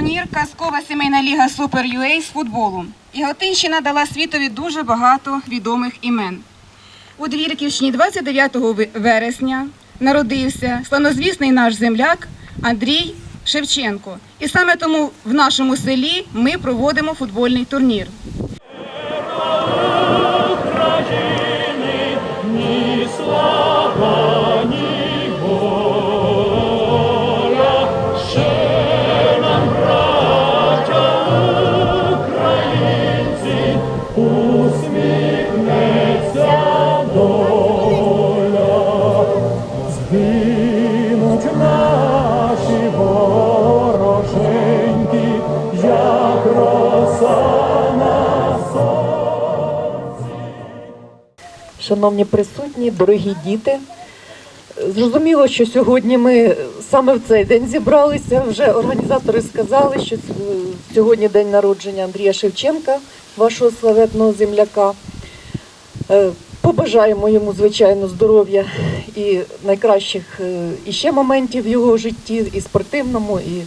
турнір Казкова сімейна ліга Супер UA з футболу. Яготинщина дала світові дуже багато відомих імен. У Двірківщині 29 вересня народився славнозвісний наш земляк Андрій Шевченко. І саме тому в нашому селі ми проводимо футбольний турнір. Шановні присутні, дорогі діти, зрозуміло, що сьогодні ми саме в цей день зібралися. Вже організатори сказали, що сьогодні день народження Андрія Шевченка, вашого славетного земляка. Е, Побажаємо йому, звичайно, здоров'я і найкращих е, іще моментів в його житті, і спортивному, і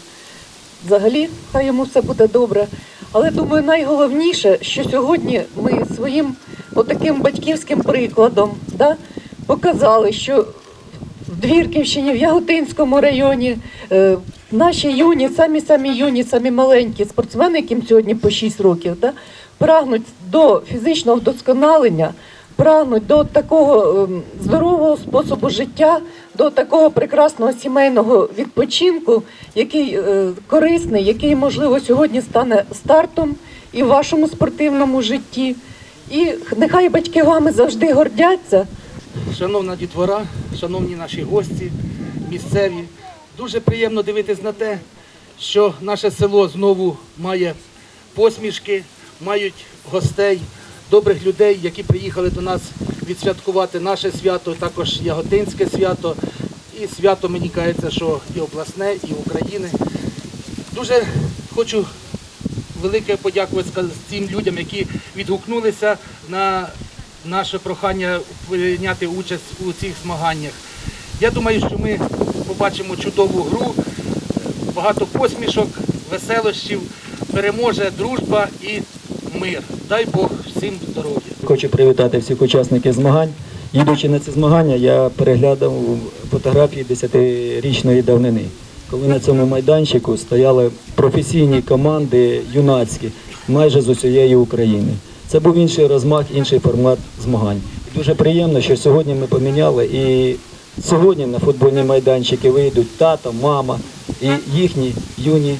взагалі хай йому все буде добре. Але думаю, найголовніше, що сьогодні ми своїм отаким батьківським прикладом да, показали, що в Двірківщині, в Яготинському районі е, наші юні, самі самі юні, самі маленькі спортсмени, яким сьогодні по 6 років, да, прагнуть до фізичного вдосконалення, прагнуть до такого ем, здорового способу життя, до такого прекрасного сімейного відпочинку, який е, корисний, який, можливо, сьогодні стане стартом і в вашому спортивному житті. І нехай батьки вами завжди гордяться. Шановна дітвора, шановні наші гості, місцеві, дуже приємно дивитись на те, що наше село знову має посмішки, мають гостей, добрих людей, які приїхали до нас відсвяткувати наше свято, також Яготинське свято. І свято, мені кажеться, що і обласне, і України. Дуже хочу велике подякувати цим людям, які відгукнулися на наше прохання прийняти участь у цих змаганнях. Я думаю, що ми побачимо чудову гру, багато посмішок, веселощів, переможе дружба і мир. Дай Бог всім здоров'я. Хочу привітати всіх учасників змагань. Їдучи на ці змагання, я переглядав фотографії 10-річної давнини, коли на цьому майданчику стояли професійні команди юнацькі майже з усієї України. Це був інший розмах, інший формат змагань. Дуже приємно, що сьогодні ми поміняли і сьогодні на футбольні майданчики вийдуть тато, мама і їхні юні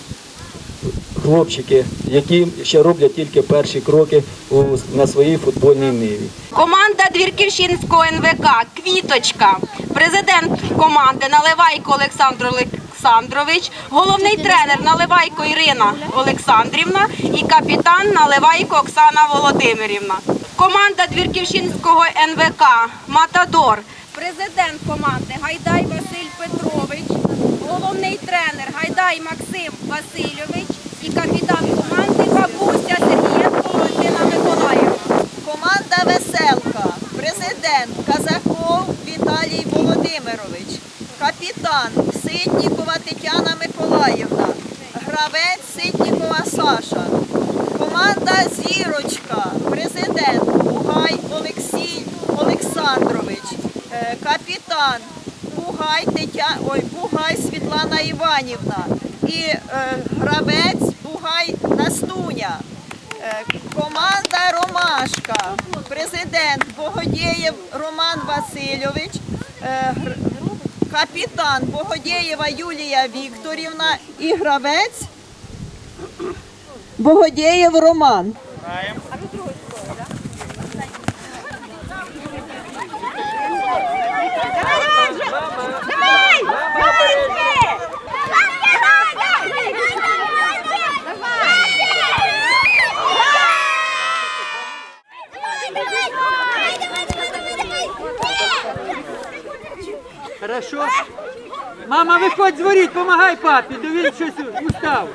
хлопчики, які ще роблять тільки перші кроки у, на своїй футбольній ниві. Команда Двірківщинського НВК Квіточка, президент команди Наливайко Олександр Олександрович, головний тренер Наливайко Ірина Олександрівна і капітан Наливайко Оксана Володимирівна. Команда Двірківщинського НВК Матадор, президент команди Гайдай Василь Петрович, головний тренер Гайдай Максим Васильович і капітан команди Бабуся Сергієнко Валентина Миколаївна. Команда Веселка, президент Казаков Віталій Володимирович, капітан Ситнікова Тетяна Миколаївна, гравець Ситнікова Саша, команда Зірочка, президент Бугай Олексій Олександрович, е, капітан Бугай Тетя... Ой, Бугай Світлана Іванівна. І е, гравець Бугай Настуня. Е, Команда Ромашка, президент Богодєєв Роман Васильович, е, капітан Богодєєва Юлія Вікторівна і гравець Богодєєв Роман. Хорошо. Мама, виходь з воріт, помагай папі, де щось устав.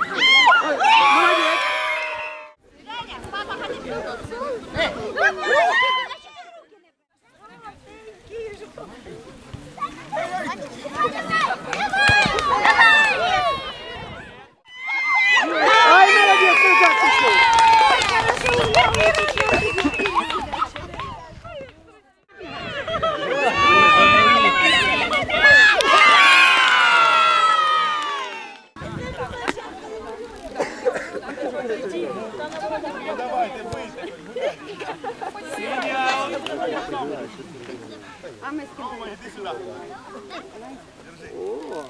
сюда. Держи. О,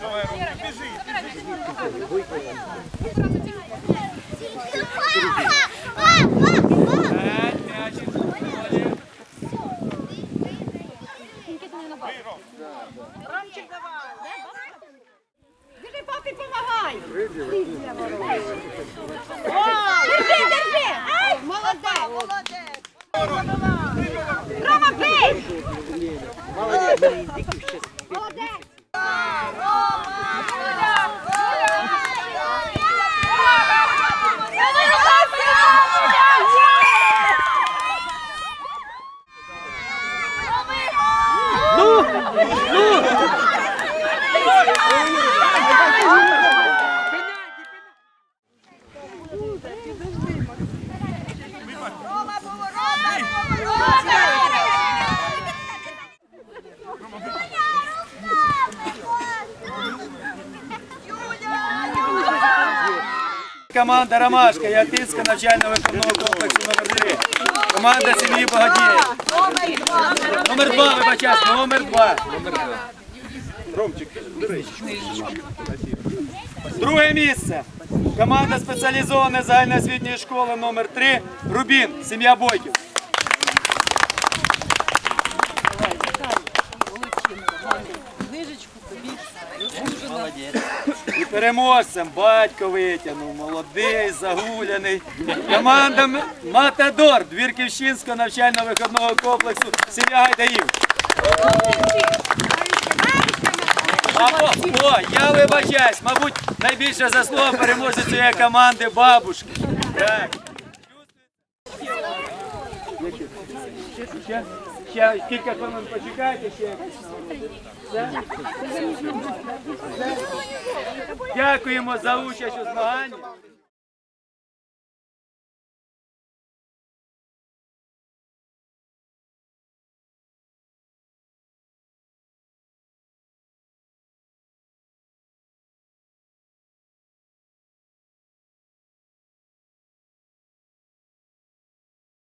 Давай, бежи. бежи. Молодець! Рома, Команда Ромашка Ятинська навчально-виховного комплексу номер 3 Команда сім'ї Богодіє. Номер 2, вибачаюсь, номер 2. Друге місце. Команда спеціалізованої загальноосвітньої школи номер 3 Рубін, сім'я Бойків. І переможцем батько витягнув, молодий, загуляний. Команда Матадор Двірківщинського навчально-виховного комплексу сім'я Гайдаїв. А, о, я вибачаюсь, мабуть, найбільша заслуга переможця цієї команди бабушки. Так. Ще, ще кілька хвилин почекайте, ще. Все? Дякуємо за участь у змаганні.